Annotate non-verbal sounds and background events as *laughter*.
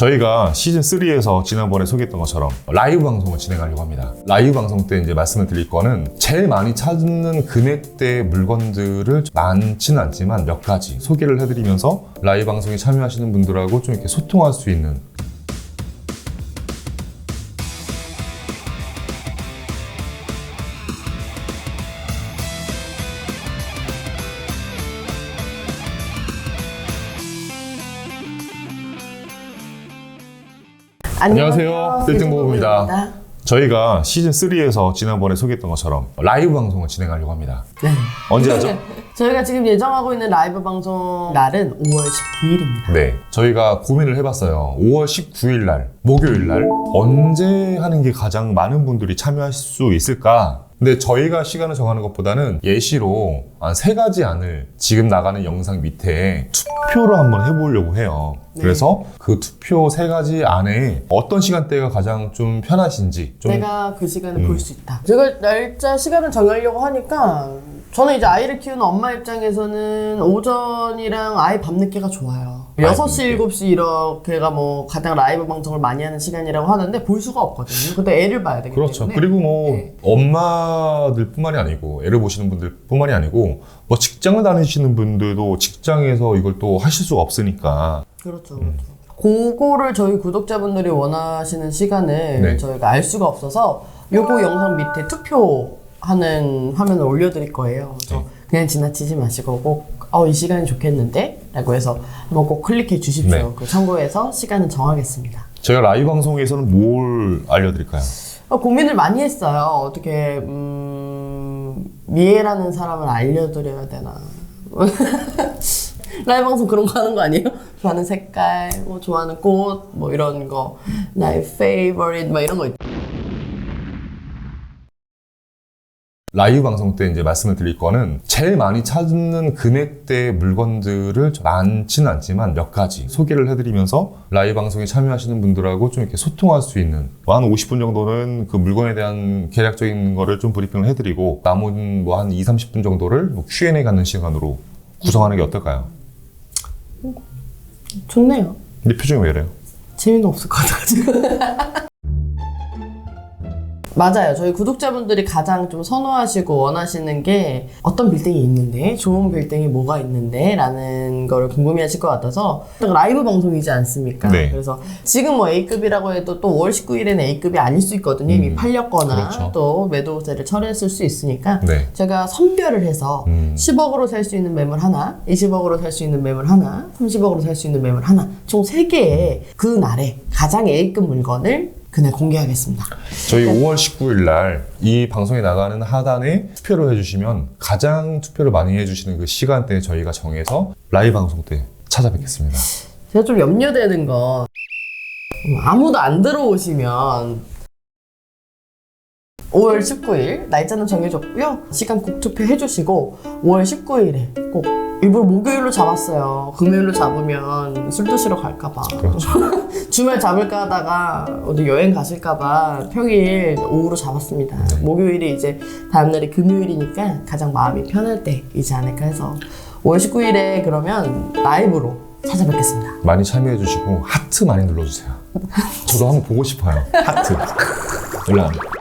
저희가 시즌 3에서 지난번에 소개했던 것처럼 라이브 방송을 진행하려고 합니다. 라이브 방송 때 이제 말씀을 드릴 거는 제일 많이 찾는 금액대의 물건들을 많지는 않지만 몇 가지 소개를 해드리면서 라이브 방송에 참여하시는 분들하고 좀 이렇게 소통할 수 있는 안녕하세요. 뜰등보부입니다. 저희가 시즌 3에서 지난번에 소개했던 것처럼 라이브 방송을 진행하려고 합니다. 네. 언제 하죠? *laughs* 저희가 지금 예정하고 있는 라이브 방송 날은 5월 19일입니다. 네, 저희가 고민을 해봤어요. 5월 19일 날, 목요일 날, 언제 하는 게 가장 많은 분들이 참여할 수 있을까? 근데 저희가 시간을 정하는 것보다는 예시로 한 세 가지 안을 지금 나가는 영상 밑에 투표를 한번 해보려고 해요. 네. 그래서 그 투표 세 가지 안에 어떤 시간대가 가장 좀 편하신지 좀 내가 그 시간에 음. 볼수 있다. 제가 날짜 시간을 정하려고 하니까 저는 이제 아이를 키우는 엄마 입장에서는 오전이랑 아예 밤늦게가 좋아요. 아예 6시, 밤늦게. 7시 이렇게가 뭐 가장 라이브 방송을 많이 하는 시간이라고 하는데 볼 수가 없거든요. 근데 애를 봐야 되기 그렇죠. 때문에. 그리고 뭐 네. 엄마들뿐만이 아니고 애를 보시는 분들뿐만이 아니고 뭐 직장을 다니시는 분들도 직장에서 이걸 또 하실 수가 없으니까 그렇죠. 음. 그렇죠. 그거를 저희 구독자분들이 원하시는 시간을 네. 저희가 알 수가 없어서 요거 영상 밑에 투표 하는 화면을 올려드릴 거예요. 그래서 네. 그냥 지나치지 마시고 꼭, 어, 이 시간이 좋겠는데? 라고 해서 한번 꼭 클릭해 주십시오. 네. 그 참고해서 시간은 정하겠습니다. 제가 라이브 방송에서는 뭘 알려드릴까요? 어, 고민을 많이 했어요. 어떻게, 음, 미애라는 사람을 알려드려야 되나. *laughs* 라이브 방송 그런 거 하는 거 아니에요? 좋아하는 색깔, 뭐 좋아하는 꽃, 뭐 이런 거. 나의 favorite, 막 이런 거 있 라이브 방송 때 이제 말씀을 드릴 거는 제일 많이 찾는 금액대의 물건들을 많지는 않지만 몇 가지 소개를 해드리면서 라이브 방송에 참여하시는 분들하고 좀 이렇게 소통할 수 있는 뭐한 50분 정도는 그 물건에 대한 계략적인 거를 좀 브리핑을 해드리고 남은 뭐 한 2, 30분 정도를 뭐 Q&A 갖는 시간으로 구성하는 게 어떨까요? 좋네요. 근데 표정이 왜 이래요? 재미는 없을 것 같아가지고. *laughs* 맞아요. 저희 구독자분들이 가장 좀 선호하시고 원하시는 게 어떤 빌딩이 있는데, 좋은 빌딩이 뭐가 있는데, 라는 거를 궁금해 하실 것 같아서, 라이브 방송이지 않습니까? 네. 그래서 지금 뭐 A급이라고 해도 또 5월 19일에는 A급이 아닐 수 있거든요. 이미 음, 팔렸거나 그렇죠. 또 매도세를 철회했을 수 있으니까, 네. 제가 선별을 해서 음. 10억으로 살 수 있는 매물 하나, 20억으로 살 수 있는 매물 하나, 30억으로 살 수 있는 매물 하나, 총 3개의 그 날에 가장 A급 물건을 그날 공개하겠습니다. 저희 5월 19일 날 이 방송에 나가는 하단에 투표를 해주시면 가장 투표를 많이 해주시는 그 시간대에 저희가 정해서 라이브 방송 때 찾아뵙겠습니다. 제가 좀 염려되는 건 음, 아무도 안 들어오시면 5월 19일 날짜는 정해졌고요. 시간 꼭 투표해 주시고 5월 19일에 꼭 일부러 목요일로 잡았어요. 금요일로 잡으면 술 드시러 갈까봐. 그렇죠. *laughs* 주말 잡을까 하다가 어디 여행 가실까봐 평일 오후로 잡았습니다. 목요일이 이제 다음날이 금요일이니까 가장 마음이 편할 때이지 않을까 해서 5월 19일에 그러면 라이브로 찾아뵙겠습니다. 많이 참여해주시고 하트 많이 눌러주세요. 저도 한번 보고 싶어요. 하트. *laughs* 올라갑니다.